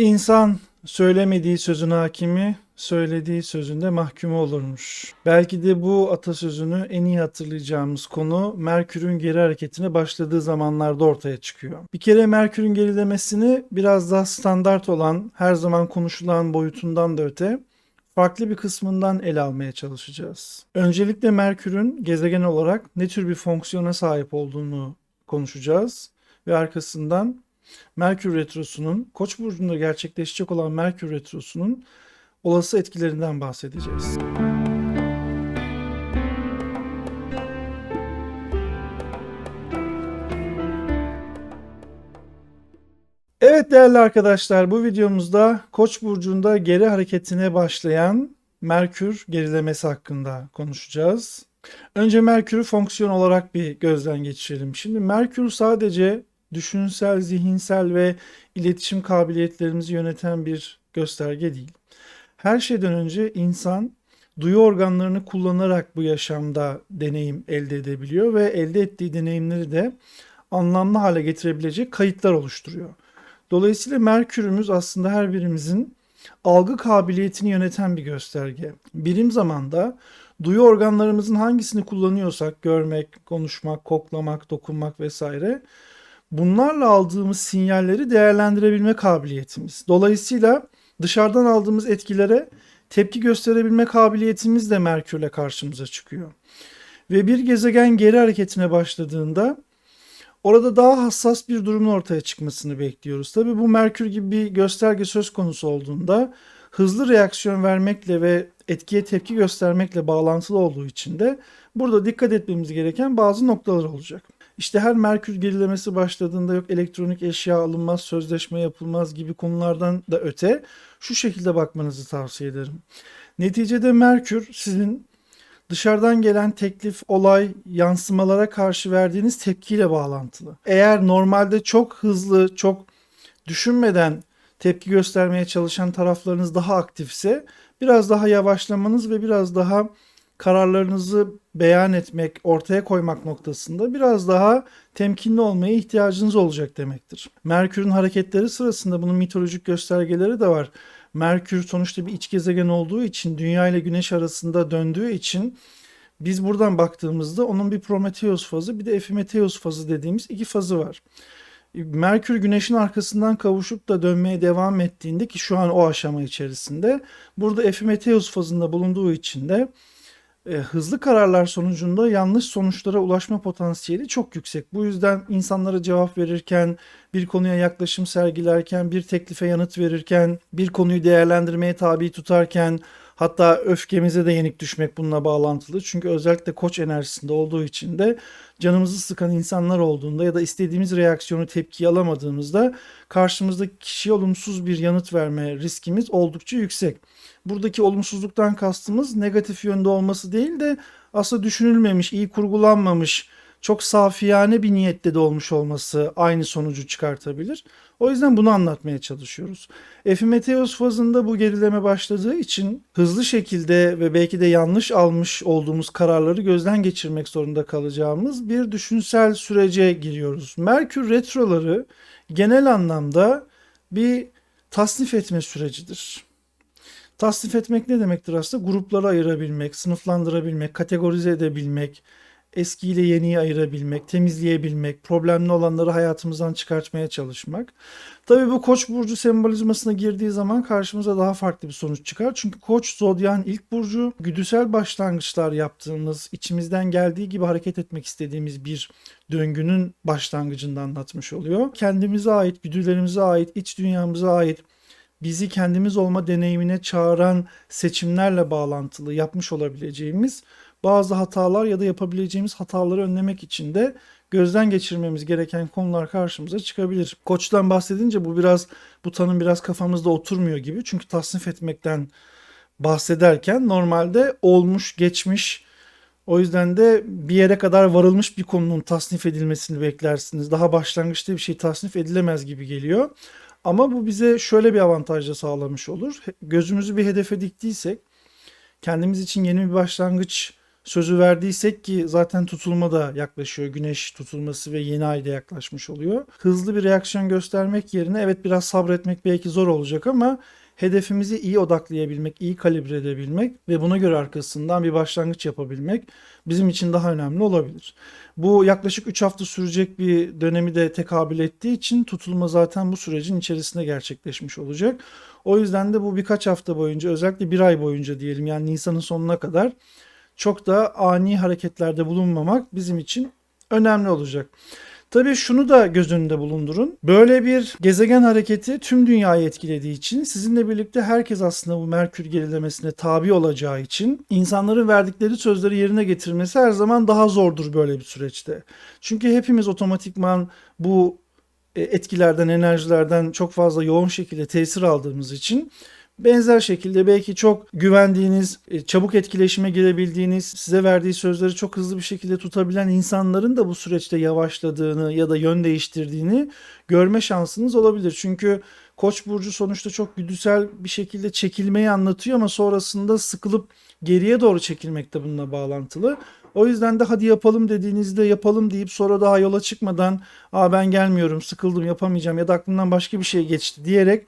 İnsan söylemediği sözün hakimi, söylediği sözünde mahkumu olurmuş. Belki de bu atasözünü en iyi hatırlayacağımız konu Merkür'ün geri hareketine başladığı zamanlarda ortaya çıkıyor. Bir kere Merkür'ün gerilemesini biraz daha standart olan, her zaman konuşulan boyutundan da öte farklı bir kısmından ele almaya çalışacağız. Öncelikle Merkür'ün gezegen olarak ne tür bir fonksiyona sahip olduğunu konuşacağız ve arkasından Merkür Retrosu'nun Koç burcunda gerçekleşecek olan Merkür Retrosu'nun olası etkilerinden bahsedeceğiz. Evet değerli arkadaşlar bu videomuzda Koç burcunda geri hareketine başlayan Merkür gerilemesi hakkında konuşacağız. Önce Merkür'ü fonksiyon olarak bir gözden geçirelim. Şimdi Merkür sadece düşünsel, zihinsel ve iletişim kabiliyetlerimizi yöneten bir gösterge değil. Her şeyden önce insan duyu organlarını kullanarak bu yaşamda deneyim elde edebiliyor ve elde ettiği deneyimleri de anlamlı hale getirebilecek kayıtlar oluşturuyor. Dolayısıyla Merkür'ümüz aslında her birimizin algı kabiliyetini yöneten bir gösterge. Birim zamanda duyu organlarımızın hangisini kullanıyorsak görmek, konuşmak, koklamak, dokunmak vesaire bunlarla aldığımız sinyalleri değerlendirebilme kabiliyetimiz. Dolayısıyla dışarıdan aldığımız etkilere tepki gösterebilme kabiliyetimiz de Merkür'le karşımıza çıkıyor. Ve bir gezegen geri hareketine başladığında orada daha hassas bir durumun ortaya çıkmasını bekliyoruz. Tabii bu Merkür gibi bir gösterge söz konusu olduğunda hızlı reaksiyon vermekle ve etkiye tepki göstermekle bağlantılı olduğu için de burada dikkat etmemiz gereken bazı noktalar olacak. İşte her Merkür gerilemesi başladığında yok elektronik eşya alınmaz, sözleşme yapılmaz gibi konulardan da öte şu şekilde bakmanızı tavsiye ederim. Neticede Merkür sizin dışarıdan gelen teklif, olay, yansımalara karşı verdiğiniz tepkiyle bağlantılı. Eğer normalde çok hızlı, çok düşünmeden tepki göstermeye çalışan taraflarınız daha aktifse biraz daha yavaşlamanız ve biraz daha kararlarınızı beyan etmek, ortaya koymak noktasında biraz daha temkinli olmaya ihtiyacınız olacak demektir. Merkür'ün hareketleri sırasında bunun mitolojik göstergeleri de var. Merkür sonuçta bir iç gezegen olduğu için, Dünya ile Güneş arasında döndüğü için biz buradan baktığımızda onun bir Prometheus fazı bir de Epimetheus fazı dediğimiz iki fazı var. Merkür Güneş'in arkasından kavuşup da dönmeye devam ettiğinde ki şu an o aşama içerisinde burada Epimetheus fazında bulunduğu için de e, hızlı kararlar sonucunda yanlış sonuçlara ulaşma potansiyeli çok yüksek. Bu yüzden insanlara cevap verirken, bir konuya yaklaşım sergilerken, bir teklife yanıt verirken, bir konuyu değerlendirmeye tabi tutarken, hatta öfkemize de yenik düşmek bununla bağlantılı. Çünkü özellikle koç enerjisinde olduğu için de canımızı sıkan insanlar olduğunda ya da istediğimiz reaksiyonu tepki alamadığımızda karşımızdaki kişiye olumsuz bir yanıt verme riskimiz oldukça yüksek. Buradaki olumsuzluktan kastımız negatif yönde olması değil de aslında düşünülmemiş, iyi kurgulanmamış, çok safiyane bir niyette de olmuş olması aynı sonucu çıkartabilir. O yüzden bunu anlatmaya çalışıyoruz. Epimetheus fazında bu gerileme başladığı için hızlı şekilde ve belki de yanlış almış olduğumuz kararları gözden geçirmek zorunda kalacağımız bir düşünsel sürece giriyoruz. Merkür retroları genel anlamda bir tasnif etme sürecidir. Tasnif etmek ne demektir aslında? Gruplara ayırabilmek, sınıflandırabilmek, kategorize edebilmek, eskiyle yeniyi ayırabilmek, temizleyebilmek, problemli olanları hayatımızdan çıkartmaya çalışmak. Tabii bu Koç burcu sembolizmasına girdiği zaman karşımıza daha farklı bir sonuç çıkar. Çünkü Koç zodyan ilk burcu güdüsel başlangıçlar yaptığımız, içimizden geldiği gibi hareket etmek istediğimiz bir döngünün başlangıcını anlatmış oluyor. Kendimize ait, güdülerimize ait, iç dünyamıza ait bizi kendimiz olma deneyimine çağıran seçimlerle bağlantılı yapmış olabileceğimiz bazı hatalar ya da yapabileceğimiz hataları önlemek için de gözden geçirmemiz gereken konular karşımıza çıkabilir. Koçtan bahsedince bu biraz bu tanım biraz kafamızda oturmuyor gibi. Çünkü tasnif etmekten bahsederken normalde olmuş, geçmiş o yüzden de bir yere kadar varılmış bir konunun tasnif edilmesini beklersiniz. Daha başlangıçta bir şey tasnif edilemez gibi geliyor. Ama bu bize şöyle bir avantaj da sağlamış olur. Gözümüzü bir hedefe diktiysek kendimiz için yeni bir başlangıç sözü verdiysek ki zaten tutulma da yaklaşıyor. Güneş tutulması ve yeni ay da yaklaşmış oluyor. Hızlı bir reaksiyon göstermek yerine evet biraz sabretmek belki zor olacak ama hedefimizi iyi odaklayabilmek, iyi kalibre edebilmek ve buna göre arkasından bir başlangıç yapabilmek bizim için daha önemli olabilir. Bu yaklaşık 3 hafta sürecek bir dönemi de tekabül ettiği için tutulma zaten bu sürecin içerisinde gerçekleşmiş olacak. O yüzden de bu birkaç hafta boyunca özellikle bir ay boyunca diyelim yani Nisan'ın sonuna kadar çok da ani hareketlerde bulunmamak bizim için önemli olacak. Tabii şunu da göz önünde bulundurun. Böyle bir gezegen hareketi tüm dünyayı etkilediği için sizinle birlikte herkes aslında bu Merkür gerilemesine tabi olacağı için insanların verdikleri sözleri yerine getirmesi her zaman daha zordur böyle bir süreçte. Çünkü hepimiz otomatikman bu e, etkilerden, enerjilerden çok fazla yoğun şekilde tesir aldığımız için Benzer şekilde belki çok güvendiğiniz, e, çabuk etkileşime girebildiğiniz, size verdiği sözleri çok hızlı bir şekilde tutabilen insanların da bu süreçte yavaşladığını ya da yön değiştirdiğini görme şansınız olabilir. Çünkü Koç burcu sonuçta çok güdüsel bir şekilde çekilmeyi anlatıyor ama sonrasında sıkılıp geriye doğru çekilmek de bununla bağlantılı. O yüzden de hadi yapalım dediğinizde yapalım deyip sonra daha yola çıkmadan Aa ben gelmiyorum, sıkıldım, yapamayacağım ya da aklımdan başka bir şey geçti diyerek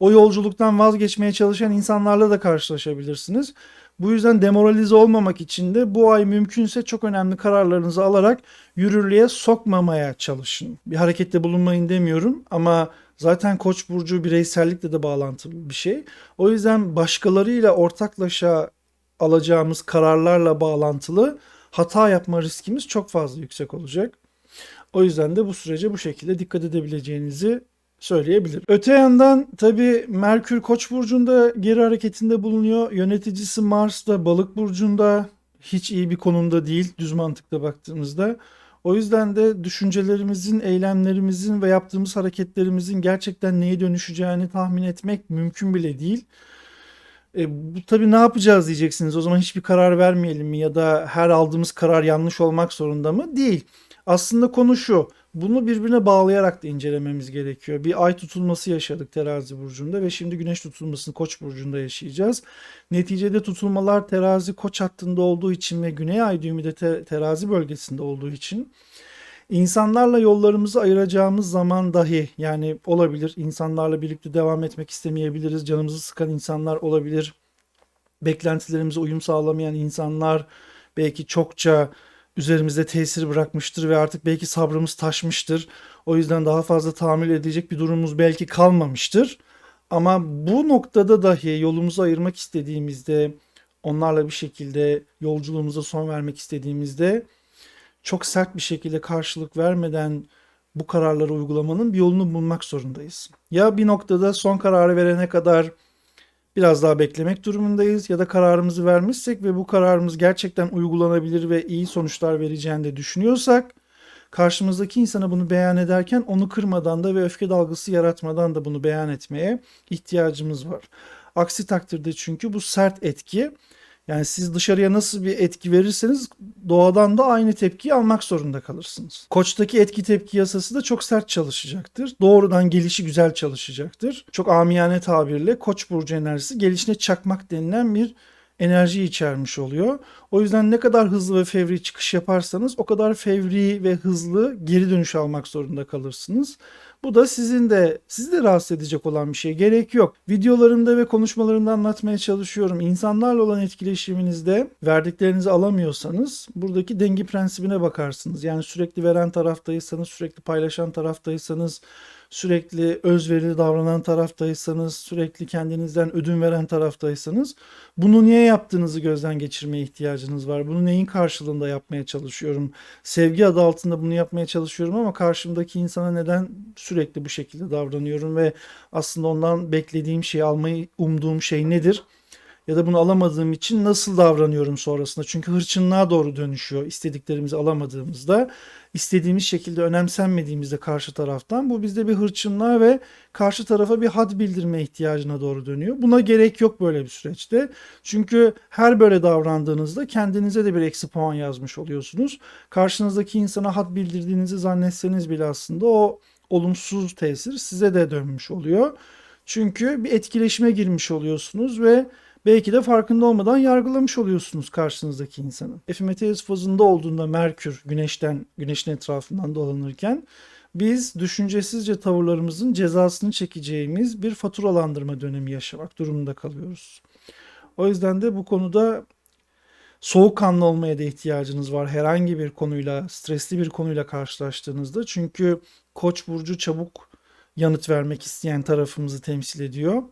o yolculuktan vazgeçmeye çalışan insanlarla da karşılaşabilirsiniz. Bu yüzden demoralize olmamak için de bu ay mümkünse çok önemli kararlarınızı alarak yürürlüğe sokmamaya çalışın. Bir harekette bulunmayın demiyorum ama zaten Koç burcu bireysellikle de bağlantılı bir şey. O yüzden başkalarıyla ortaklaşa alacağımız kararlarla bağlantılı hata yapma riskimiz çok fazla yüksek olacak. O yüzden de bu sürece bu şekilde dikkat edebileceğinizi söyleyebilir. Öte yandan tabi Merkür Koç burcunda geri hareketinde bulunuyor. Yöneticisi Mars da Balık burcunda hiç iyi bir konumda değil düz mantıkla baktığımızda. O yüzden de düşüncelerimizin, eylemlerimizin ve yaptığımız hareketlerimizin gerçekten neye dönüşeceğini tahmin etmek mümkün bile değil. E, bu tabii ne yapacağız diyeceksiniz. O zaman hiçbir karar vermeyelim mi ya da her aldığımız karar yanlış olmak zorunda mı? Değil. Aslında konu şu. Bunu birbirine bağlayarak da incelememiz gerekiyor. Bir ay tutulması yaşadık terazi burcunda ve şimdi güneş tutulmasını koç burcunda yaşayacağız. Neticede tutulmalar terazi koç hattında olduğu için ve güney ay düğümü de te- terazi bölgesinde olduğu için insanlarla yollarımızı ayıracağımız zaman dahi yani olabilir insanlarla birlikte devam etmek istemeyebiliriz. Canımızı sıkan insanlar olabilir. Beklentilerimize uyum sağlamayan insanlar belki çokça üzerimizde tesir bırakmıştır ve artık belki sabrımız taşmıştır. O yüzden daha fazla tahammül edecek bir durumumuz belki kalmamıştır. Ama bu noktada dahi yolumuzu ayırmak istediğimizde, onlarla bir şekilde yolculuğumuza son vermek istediğimizde çok sert bir şekilde karşılık vermeden bu kararları uygulamanın bir yolunu bulmak zorundayız. Ya bir noktada son kararı verene kadar biraz daha beklemek durumundayız ya da kararımızı vermişsek ve bu kararımız gerçekten uygulanabilir ve iyi sonuçlar vereceğini de düşünüyorsak karşımızdaki insana bunu beyan ederken onu kırmadan da ve öfke dalgası yaratmadan da bunu beyan etmeye ihtiyacımız var. Aksi takdirde çünkü bu sert etki yani siz dışarıya nasıl bir etki verirseniz doğadan da aynı tepkiyi almak zorunda kalırsınız. Koç'taki etki tepki yasası da çok sert çalışacaktır. Doğrudan gelişi güzel çalışacaktır. Çok amiyane tabirle Koç burcu enerjisi gelişine çakmak denilen bir enerji içermiş oluyor. O yüzden ne kadar hızlı ve fevri çıkış yaparsanız o kadar fevri ve hızlı geri dönüş almak zorunda kalırsınız. Bu da sizin de sizi de rahatsız edecek olan bir şey. Gerek yok. Videolarımda ve konuşmalarımda anlatmaya çalışıyorum. İnsanlarla olan etkileşiminizde verdiklerinizi alamıyorsanız buradaki dengi prensibine bakarsınız. Yani sürekli veren taraftaysanız, sürekli paylaşan taraftaysanız, sürekli özverili davranan taraftaysanız, sürekli kendinizden ödün veren taraftaysanız bunu niye yaptığınızı gözden geçirmeye ihtiyacınız var. Bunu neyin karşılığında yapmaya çalışıyorum? Sevgi adı altında bunu yapmaya çalışıyorum ama karşımdaki insana neden sürekli bu şekilde davranıyorum ve aslında ondan beklediğim şeyi almayı umduğum şey nedir? Ya da bunu alamadığım için nasıl davranıyorum sonrasında? Çünkü hırçınlığa doğru dönüşüyor istediklerimizi alamadığımızda. istediğimiz şekilde önemsenmediğimizde karşı taraftan bu bizde bir hırçınlığa ve karşı tarafa bir had bildirme ihtiyacına doğru dönüyor. Buna gerek yok böyle bir süreçte. Çünkü her böyle davrandığınızda kendinize de bir eksi puan yazmış oluyorsunuz. Karşınızdaki insana had bildirdiğinizi zannetseniz bile aslında o olumsuz tesir size de dönmüş oluyor. Çünkü bir etkileşime girmiş oluyorsunuz ve belki de farkında olmadan yargılamış oluyorsunuz karşınızdaki insanı. Epimetheus fazında olduğunda Merkür güneşten, güneşin etrafından dolanırken biz düşüncesizce tavırlarımızın cezasını çekeceğimiz bir faturalandırma dönemi yaşamak durumunda kalıyoruz. O yüzden de bu konuda soğukkanlı olmaya da ihtiyacınız var. Herhangi bir konuyla, stresli bir konuyla karşılaştığınızda. Çünkü Koç burcu çabuk yanıt vermek isteyen tarafımızı temsil ediyor.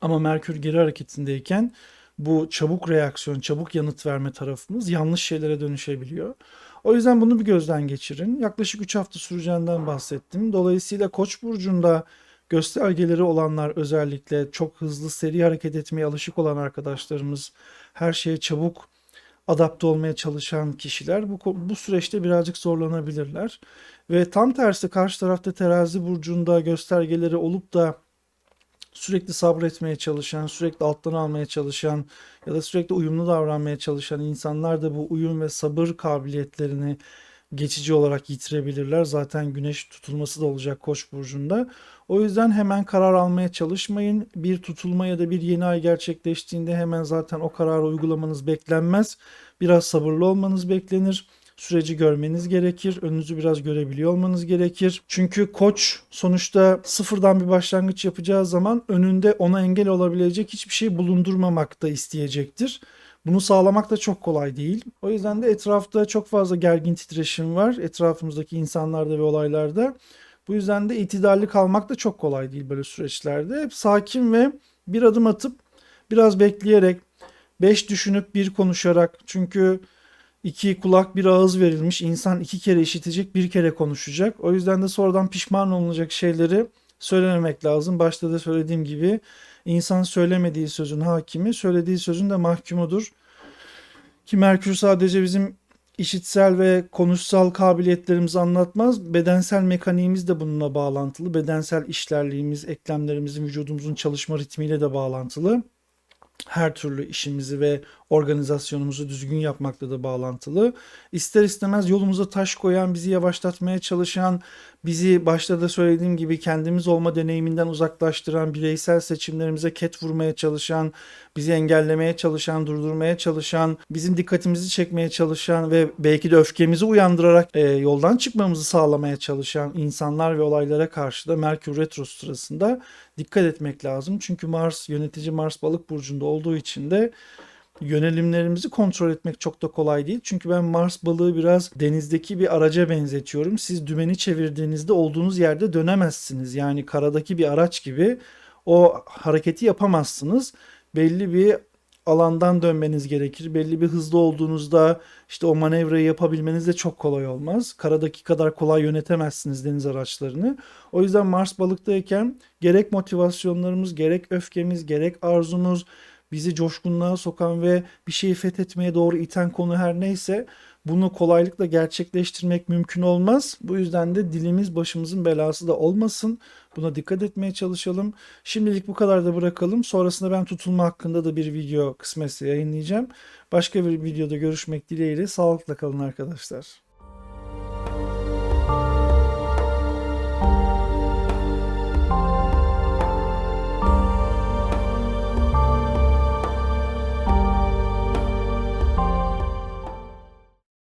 Ama Merkür geri hareketindeyken bu çabuk reaksiyon, çabuk yanıt verme tarafımız yanlış şeylere dönüşebiliyor. O yüzden bunu bir gözden geçirin. Yaklaşık 3 hafta süreceğinden bahsettim. Dolayısıyla Koç burcunda göstergeleri olanlar özellikle çok hızlı seri hareket etmeye alışık olan arkadaşlarımız, her şeye çabuk adapte olmaya çalışan kişiler bu bu süreçte birazcık zorlanabilirler. Ve tam tersi karşı tarafta terazi burcunda göstergeleri olup da sürekli sabretmeye çalışan, sürekli alttan almaya çalışan ya da sürekli uyumlu davranmaya çalışan insanlar da bu uyum ve sabır kabiliyetlerini geçici olarak yitirebilirler. Zaten güneş tutulması da olacak Koç burcunda. O yüzden hemen karar almaya çalışmayın. Bir tutulma ya da bir yeni ay gerçekleştiğinde hemen zaten o kararı uygulamanız beklenmez. Biraz sabırlı olmanız beklenir süreci görmeniz gerekir. Önünüzü biraz görebiliyor olmanız gerekir. Çünkü koç sonuçta sıfırdan bir başlangıç yapacağı zaman önünde ona engel olabilecek hiçbir şey bulundurmamak da isteyecektir. Bunu sağlamak da çok kolay değil. O yüzden de etrafta çok fazla gergin titreşim var. Etrafımızdaki insanlarda ve olaylarda. Bu yüzden de itidalli kalmak da çok kolay değil böyle süreçlerde. Hep sakin ve bir adım atıp biraz bekleyerek, beş düşünüp bir konuşarak. Çünkü iki kulak bir ağız verilmiş. İnsan iki kere işitecek, bir kere konuşacak. O yüzden de sonradan pişman olunacak şeyleri söylememek lazım. Başta da söylediğim gibi insan söylemediği sözün hakimi, söylediği sözün de mahkumudur. Ki Merkür sadece bizim işitsel ve konuşsal kabiliyetlerimizi anlatmaz. Bedensel mekaniğimiz de bununla bağlantılı. Bedensel işlerliğimiz, eklemlerimizin, vücudumuzun çalışma ritmiyle de bağlantılı her türlü işimizi ve organizasyonumuzu düzgün yapmakla da bağlantılı. İster istemez yolumuza taş koyan, bizi yavaşlatmaya çalışan, bizi başta da söylediğim gibi kendimiz olma deneyiminden uzaklaştıran, bireysel seçimlerimize ket vurmaya çalışan, bizi engellemeye çalışan, durdurmaya çalışan, bizim dikkatimizi çekmeye çalışan ve belki de öfkemizi uyandırarak e, yoldan çıkmamızı sağlamaya çalışan insanlar ve olaylara karşı da Merkür Retro sırasında dikkat etmek lazım. Çünkü Mars yönetici Mars balık burcunda olduğu için de yönelimlerimizi kontrol etmek çok da kolay değil. Çünkü ben Mars balığı biraz denizdeki bir araca benzetiyorum. Siz dümeni çevirdiğinizde olduğunuz yerde dönemezsiniz. Yani karadaki bir araç gibi o hareketi yapamazsınız. Belli bir alandan dönmeniz gerekir. Belli bir hızda olduğunuzda işte o manevrayı yapabilmeniz de çok kolay olmaz. Karadaki kadar kolay yönetemezsiniz deniz araçlarını. O yüzden Mars balıktayken gerek motivasyonlarımız, gerek öfkemiz, gerek arzumuz, bizi coşkunluğa sokan ve bir şeyi fethetmeye doğru iten konu her neyse bunu kolaylıkla gerçekleştirmek mümkün olmaz. Bu yüzden de dilimiz başımızın belası da olmasın. Buna dikkat etmeye çalışalım. Şimdilik bu kadar da bırakalım. Sonrasında ben tutulma hakkında da bir video kısmetse yayınlayacağım. Başka bir videoda görüşmek dileğiyle. Sağlıkla kalın arkadaşlar.